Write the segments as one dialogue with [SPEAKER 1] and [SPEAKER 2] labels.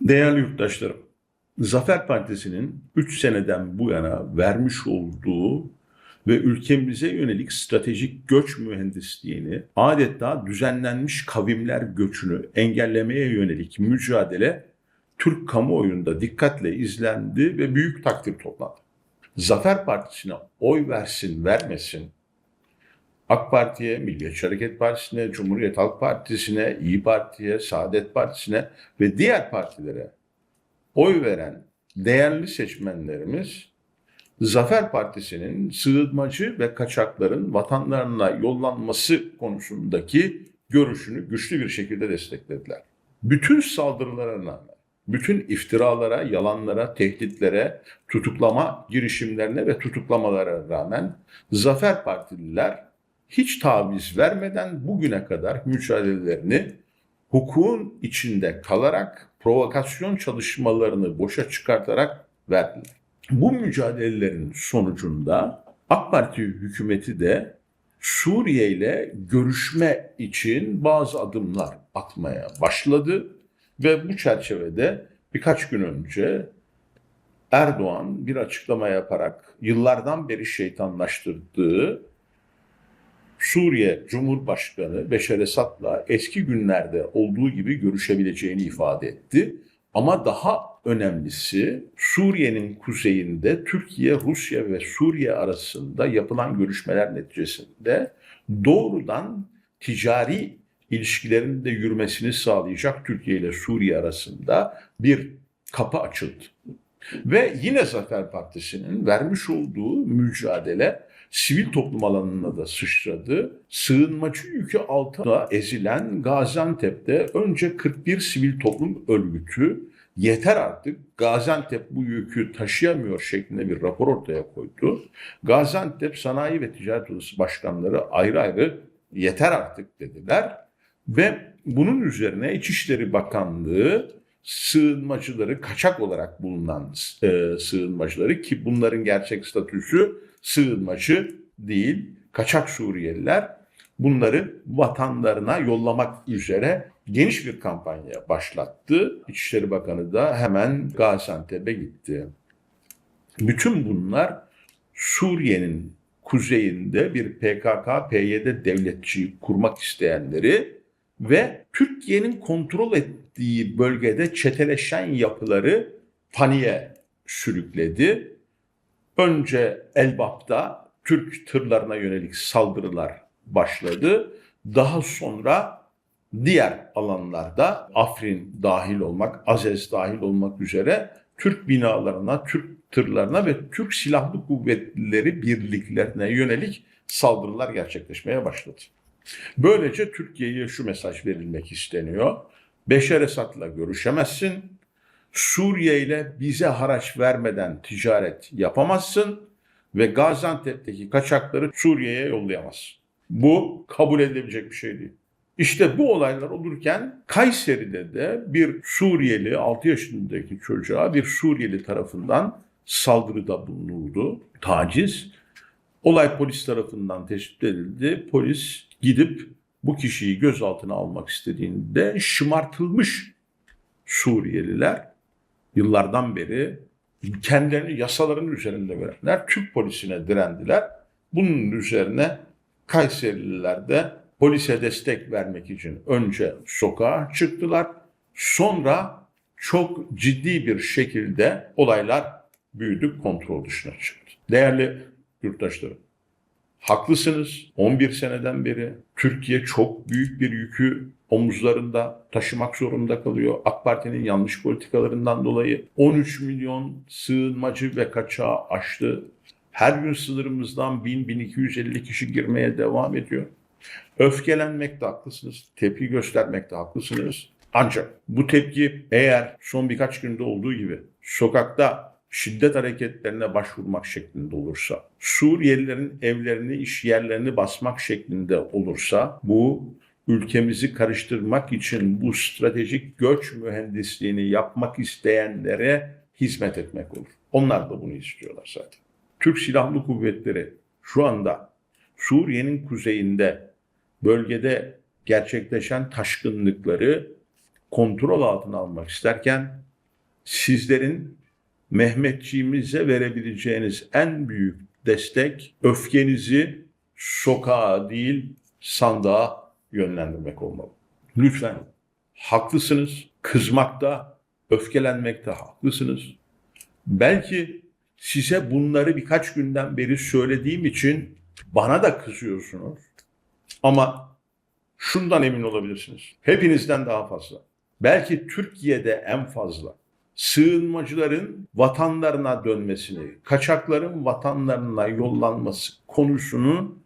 [SPEAKER 1] Değerli yurttaşlarım, Zafer Partisi'nin 3 seneden bu yana vermiş olduğu ve ülkemize yönelik stratejik göç mühendisliğini adeta düzenlenmiş kavimler göçünü engellemeye yönelik mücadele Türk kamuoyunda dikkatle izlendi ve büyük takdir topladı. Zafer Partisi'ne oy versin vermesin AK Parti'ye, Milliyetçi Hareket Partisi'ne, Cumhuriyet Halk Partisi'ne, İyi Parti'ye, Saadet Partisi'ne ve diğer partilere oy veren değerli seçmenlerimiz Zafer Partisi'nin sığınmacı ve kaçakların vatanlarına yollanması konusundaki görüşünü güçlü bir şekilde desteklediler. Bütün saldırılara rağmen, bütün iftiralara, yalanlara, tehditlere, tutuklama girişimlerine ve tutuklamalara rağmen Zafer Partililer hiç taviz vermeden bugüne kadar mücadelelerini hukukun içinde kalarak provokasyon çalışmalarını boşa çıkartarak verdiler. Bu mücadelelerin sonucunda AK Parti hükümeti de Suriye ile görüşme için bazı adımlar atmaya başladı ve bu çerçevede birkaç gün önce Erdoğan bir açıklama yaparak yıllardan beri şeytanlaştırdığı Suriye Cumhurbaşkanı Beşer Esad'la eski günlerde olduğu gibi görüşebileceğini ifade etti. Ama daha önemlisi Suriye'nin kuzeyinde Türkiye, Rusya ve Suriye arasında yapılan görüşmeler neticesinde doğrudan ticari ilişkilerin de yürümesini sağlayacak Türkiye ile Suriye arasında bir kapı açıldı. Ve yine Zafer Partisi'nin vermiş olduğu mücadele sivil toplum alanına da sıçradı. Sığınmacı yükü altına ezilen Gaziantep'te önce 41 sivil toplum örgütü yeter artık Gaziantep bu yükü taşıyamıyor şeklinde bir rapor ortaya koydu. Gaziantep Sanayi ve Ticaret Odası başkanları ayrı ayrı yeter artık dediler. Ve bunun üzerine İçişleri Bakanlığı sığınmacıları kaçak olarak bulunan e, sığınmacıları ki bunların gerçek statüsü sığınmacı değil, kaçak Suriyeliler bunları vatanlarına yollamak üzere geniş bir kampanya başlattı. İçişleri Bakanı da hemen Gaziantep'e gitti. Bütün bunlar Suriye'nin kuzeyinde bir PKK, PYD devletçiyi kurmak isteyenleri ve Türkiye'nin kontrol ettiği bölgede çeteleşen yapıları paniğe sürükledi. Önce Elbap'ta Türk tırlarına yönelik saldırılar başladı. Daha sonra diğer alanlarda Afrin dahil olmak, Azez dahil olmak üzere Türk binalarına, Türk tırlarına ve Türk Silahlı Kuvvetleri birliklerine yönelik saldırılar gerçekleşmeye başladı. Böylece Türkiye'ye şu mesaj verilmek isteniyor. Beşer Esad'la görüşemezsin. Suriye ile bize haraç vermeden ticaret yapamazsın ve Gaziantep'teki kaçakları Suriye'ye yollayamazsın. Bu kabul edilebilecek bir şey değil. İşte bu olaylar olurken Kayseri'de de bir Suriyeli 6 yaşındaki çocuğa bir Suriyeli tarafından saldırıda bulunuldu. Taciz. Olay polis tarafından tespit edildi. Polis gidip bu kişiyi gözaltına almak istediğinde şımartılmış Suriyeliler yıllardan beri kendilerini yasaların üzerinde görenler Türk polisine direndiler. Bunun üzerine Kayserililer de polise destek vermek için önce sokağa çıktılar. Sonra çok ciddi bir şekilde olaylar büyüdü, kontrol dışına çıktı. Değerli yurttaşlarım, haklısınız. 11 seneden beri Türkiye çok büyük bir yükü omuzlarında taşımak zorunda kalıyor. AK Parti'nin yanlış politikalarından dolayı 13 milyon sığınmacı ve kaçağı aştı. Her gün sınırımızdan 1000-1250 kişi girmeye devam ediyor. Öfkelenmekte haklısınız, tepki göstermekte haklısınız. Ancak bu tepki eğer son birkaç günde olduğu gibi sokakta şiddet hareketlerine başvurmak şeklinde olursa, Suriyelilerin evlerini, iş yerlerini basmak şeklinde olursa bu ülkemizi karıştırmak için bu stratejik göç mühendisliğini yapmak isteyenlere hizmet etmek olur. Onlar da bunu istiyorlar zaten. Türk Silahlı Kuvvetleri şu anda Suriye'nin kuzeyinde bölgede gerçekleşen taşkınlıkları kontrol altına almak isterken sizlerin Mehmetçiğimize verebileceğiniz en büyük destek öfkenizi sokağa değil sandığa yönlendirmek olmalı. Lütfen haklısınız. Kızmakta, öfkelenmekte haklısınız. Belki size bunları birkaç günden beri söylediğim için bana da kızıyorsunuz. Ama şundan emin olabilirsiniz. Hepinizden daha fazla. Belki Türkiye'de en fazla sığınmacıların vatanlarına dönmesini, kaçakların vatanlarına yollanması konusunu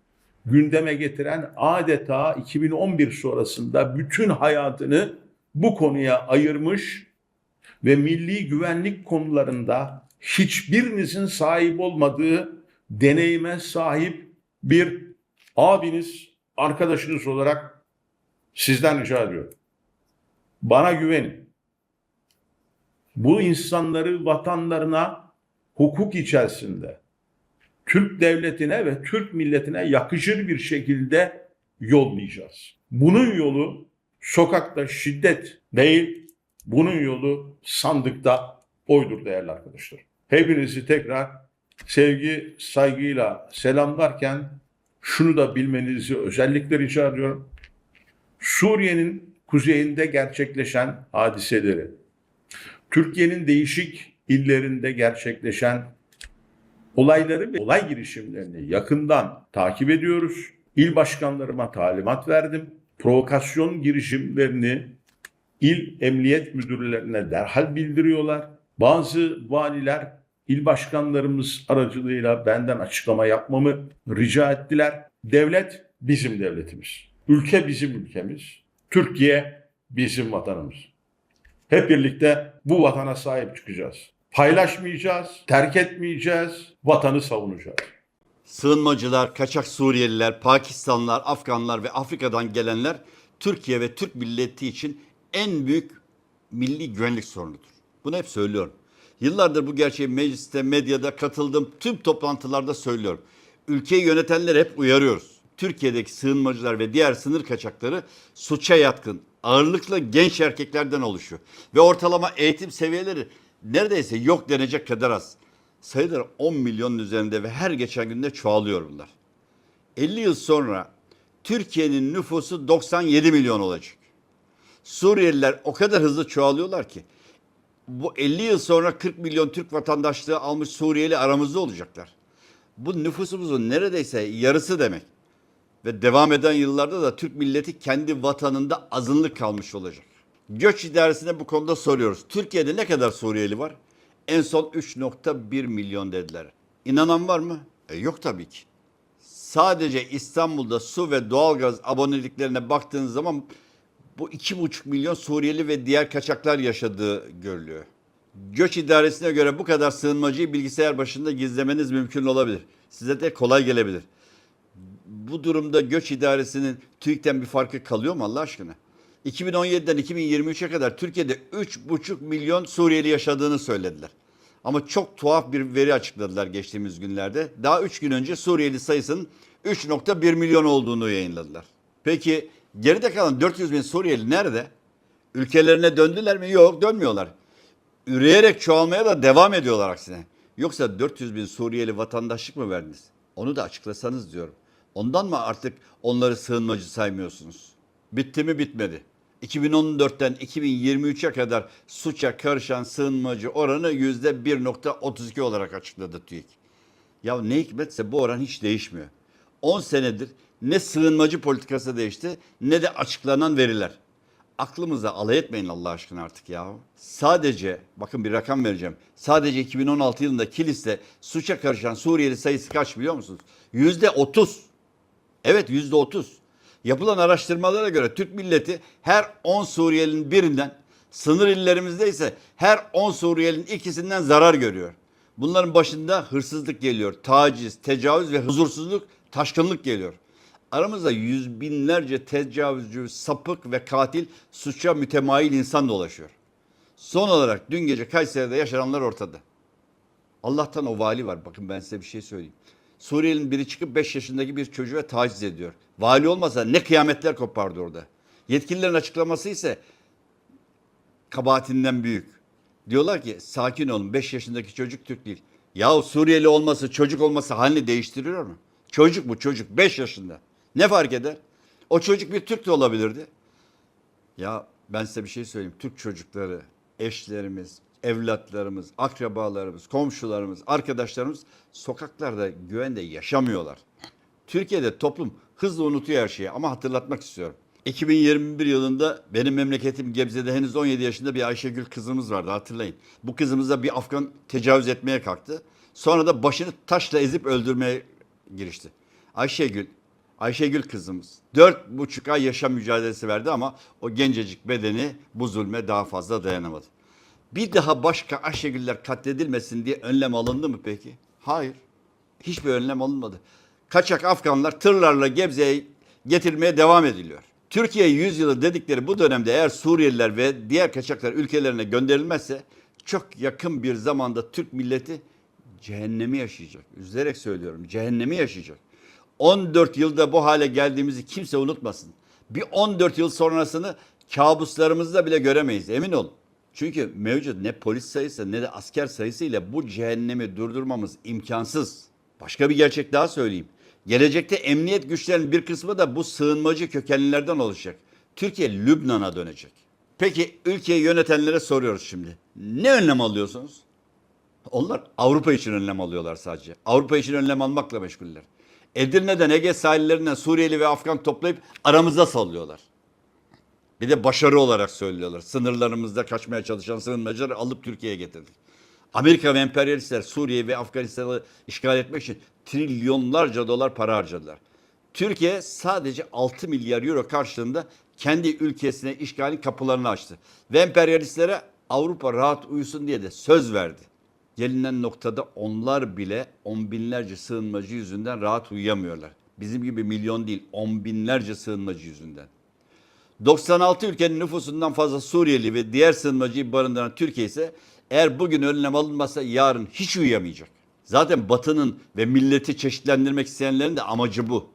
[SPEAKER 1] gündeme getiren adeta 2011 sonrasında bütün hayatını bu konuya ayırmış ve milli güvenlik konularında hiçbirinizin sahip olmadığı deneyime sahip bir abiniz, arkadaşınız olarak sizden rica ediyorum. Bana güvenin. Bu insanları vatanlarına hukuk içerisinde Türk devletine ve Türk milletine yakışır bir şekilde yollayacağız. Bunun yolu sokakta şiddet değil, bunun yolu sandıkta oydur değerli arkadaşlar. Hepinizi tekrar sevgi, saygıyla selamlarken şunu da bilmenizi özellikle rica ediyorum. Suriye'nin kuzeyinde gerçekleşen hadiseleri, Türkiye'nin değişik illerinde gerçekleşen olayları ve olay girişimlerini yakından takip ediyoruz. İl başkanlarıma talimat verdim. Provokasyon girişimlerini il emniyet müdürlerine derhal bildiriyorlar. Bazı valiler il başkanlarımız aracılığıyla benden açıklama yapmamı rica ettiler. Devlet bizim devletimiz. Ülke bizim ülkemiz. Türkiye bizim vatanımız. Hep birlikte bu vatana sahip çıkacağız. Paylaşmayacağız, terk etmeyeceğiz, vatanı savunacağız.
[SPEAKER 2] Sığınmacılar, kaçak Suriyeliler, Pakistanlılar, Afganlar ve Afrika'dan gelenler Türkiye ve Türk milleti için en büyük milli güvenlik sorunudur. Bunu hep söylüyorum. Yıllardır bu gerçeği mecliste, medyada katıldım, tüm toplantılarda söylüyorum. Ülkeyi yönetenler hep uyarıyoruz. Türkiye'deki sığınmacılar ve diğer sınır kaçakları suça yatkın, ağırlıkla genç erkeklerden oluşuyor. Ve ortalama eğitim seviyeleri neredeyse yok denecek kadar az. Sayıları 10 milyonun üzerinde ve her geçen günde çoğalıyor bunlar. 50 yıl sonra Türkiye'nin nüfusu 97 milyon olacak. Suriyeliler o kadar hızlı çoğalıyorlar ki bu 50 yıl sonra 40 milyon Türk vatandaşlığı almış Suriyeli aramızda olacaklar. Bu nüfusumuzun neredeyse yarısı demek. Ve devam eden yıllarda da Türk milleti kendi vatanında azınlık kalmış olacak. Göç idaresine bu konuda soruyoruz. Türkiye'de ne kadar Suriyeli var? En son 3.1 milyon dediler. İnanan var mı? E, yok tabii ki. Sadece İstanbul'da su ve doğalgaz aboneliklerine baktığınız zaman bu 2,5 milyon Suriyeli ve diğer kaçaklar yaşadığı görülüyor. Göç idaresine göre bu kadar sığınmacıyı bilgisayar başında gizlemeniz mümkün olabilir. Size de kolay gelebilir. Bu durumda göç idaresinin TÜİK'ten bir farkı kalıyor mu Allah aşkına? 2017'den 2023'e kadar Türkiye'de 3,5 milyon Suriyeli yaşadığını söylediler. Ama çok tuhaf bir veri açıkladılar geçtiğimiz günlerde. Daha 3 gün önce Suriyeli sayısının 3.1 milyon olduğunu yayınladılar. Peki geride kalan 400 bin Suriyeli nerede? Ülkelerine döndüler mi? Yok dönmüyorlar. Üreyerek çoğalmaya da devam ediyorlar aksine. Yoksa 400 bin Suriyeli vatandaşlık mı verdiniz? Onu da açıklasanız diyorum. Ondan mı artık onları sığınmacı saymıyorsunuz? Bitti mi bitmedi. 2014'ten 2023'e kadar suça karışan sığınmacı oranı %1.32 olarak açıkladı TÜİK. Ya ne hikmetse bu oran hiç değişmiyor. 10 senedir ne sığınmacı politikası değişti ne de açıklanan veriler. Aklımıza alay etmeyin Allah aşkına artık ya. Sadece bakın bir rakam vereceğim. Sadece 2016 yılında Kilis'te suça karışan Suriyeli sayısı kaç biliyor musunuz? Yüzde 30. Evet yüzde 30. Yapılan araştırmalara göre Türk milleti her 10 Suriyelinin birinden, sınır illerimizde ise her 10 Suriyelinin ikisinden zarar görüyor. Bunların başında hırsızlık geliyor, taciz, tecavüz ve huzursuzluk, taşkınlık geliyor. Aramızda yüz binlerce tecavüzcü, sapık ve katil suça mütemayil insan dolaşıyor. Son olarak dün gece Kayseri'de yaşananlar ortada. Allah'tan o vali var. Bakın ben size bir şey söyleyeyim. Suriyelinin biri çıkıp 5 yaşındaki bir çocuğa taciz ediyor. Vali olmasa ne kıyametler kopardı orada. Yetkililerin açıklaması ise kabahatinden büyük. Diyorlar ki sakin olun 5 yaşındaki çocuk Türk değil. Yahu Suriyeli olması çocuk olması halini değiştiriyor mu? Çocuk bu çocuk 5 yaşında. Ne fark eder? O çocuk bir Türk de olabilirdi. Ya ben size bir şey söyleyeyim. Türk çocukları, eşlerimiz, evlatlarımız, akrabalarımız, komşularımız, arkadaşlarımız sokaklarda güvende yaşamıyorlar. Türkiye'de toplum hızla unutuyor her şeyi ama hatırlatmak istiyorum. 2021 yılında benim memleketim Gebze'de henüz 17 yaşında bir Ayşegül kızımız vardı hatırlayın. Bu kızımıza bir Afgan tecavüz etmeye kalktı. Sonra da başını taşla ezip öldürmeye girişti. Ayşegül, Ayşegül kızımız dört buçuk ay yaşam mücadelesi verdi ama o gencecik bedeni bu zulme daha fazla dayanamadı. Bir daha başka Ayşegüller katledilmesin diye önlem alındı mı peki? Hayır. Hiçbir önlem alınmadı. Kaçak Afganlar tırlarla Gebze'ye getirmeye devam ediliyor. Türkiye 100 yılı dedikleri bu dönemde eğer Suriyeliler ve diğer kaçaklar ülkelerine gönderilmezse çok yakın bir zamanda Türk milleti cehennemi yaşayacak. Üzülerek söylüyorum cehennemi yaşayacak. 14 yılda bu hale geldiğimizi kimse unutmasın. Bir 14 yıl sonrasını kabuslarımızda bile göremeyiz emin olun. Çünkü mevcut ne polis sayısı ne de asker sayısı ile bu cehennemi durdurmamız imkansız. Başka bir gerçek daha söyleyeyim. Gelecekte emniyet güçlerinin bir kısmı da bu sığınmacı kökenlilerden oluşacak. Türkiye Lübnan'a dönecek. Peki ülkeyi yönetenlere soruyoruz şimdi. Ne önlem alıyorsunuz? Onlar Avrupa için önlem alıyorlar sadece. Avrupa için önlem almakla meşguller. Edirne'den Ege sahillerinden Suriyeli ve Afgan toplayıp aramıza sallıyorlar. Bir de başarı olarak söylüyorlar. Sınırlarımızda kaçmaya çalışan sığınmacıları alıp Türkiye'ye getirdik. Amerika ve emperyalistler Suriye ve Afganistan'ı işgal etmek için trilyonlarca dolar para harcadılar. Türkiye sadece 6 milyar euro karşılığında kendi ülkesine işgalin kapılarını açtı. Ve emperyalistlere Avrupa rahat uyusun diye de söz verdi. Gelinen noktada onlar bile on binlerce sığınmacı yüzünden rahat uyuyamıyorlar. Bizim gibi milyon değil on binlerce sığınmacı yüzünden. 96 ülkenin nüfusundan fazla Suriyeli ve diğer sığınmacıyı barındıran Türkiye ise eğer bugün önlem alınmazsa yarın hiç uyuyamayacak. Zaten Batı'nın ve milleti çeşitlendirmek isteyenlerin de amacı bu.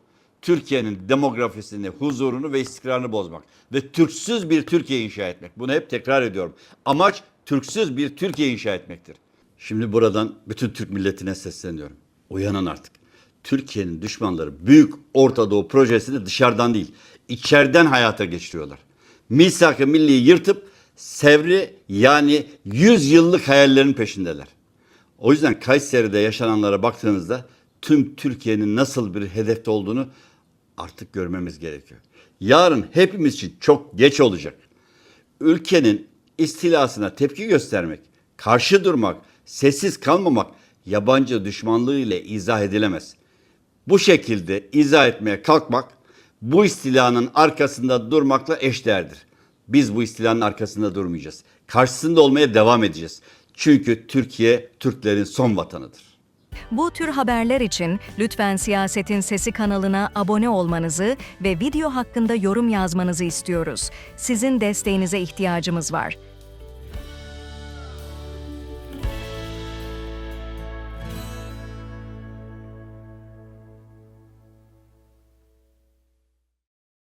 [SPEAKER 2] Türkiye'nin demografisini, huzurunu ve istikrarını bozmak ve Türksüz bir Türkiye inşa etmek. Bunu hep tekrar ediyorum. Amaç Türksüz bir Türkiye inşa etmektir. Şimdi buradan bütün Türk milletine sesleniyorum. Uyanın artık. Türkiye'nin düşmanları Büyük Orta Doğu projesini dışarıdan değil, içeriden hayata geçiriyorlar. Misak-ı Milli'yi yırtıp Sevri yani 100 yıllık hayallerin peşindeler. O yüzden Kayseri'de yaşananlara baktığınızda tüm Türkiye'nin nasıl bir hedefte olduğunu artık görmemiz gerekiyor. Yarın hepimiz için çok geç olacak. Ülkenin istilasına tepki göstermek, karşı durmak, sessiz kalmamak yabancı düşmanlığı ile izah edilemez. Bu şekilde izah etmeye kalkmak bu istilanın arkasında durmakla eşdeğerdir. Biz bu istilanın arkasında durmayacağız. Karşısında olmaya devam edeceğiz. Çünkü Türkiye Türklerin son vatanıdır.
[SPEAKER 3] Bu tür haberler için lütfen Siyasetin Sesi kanalına abone olmanızı ve video hakkında yorum yazmanızı istiyoruz. Sizin desteğinize ihtiyacımız var.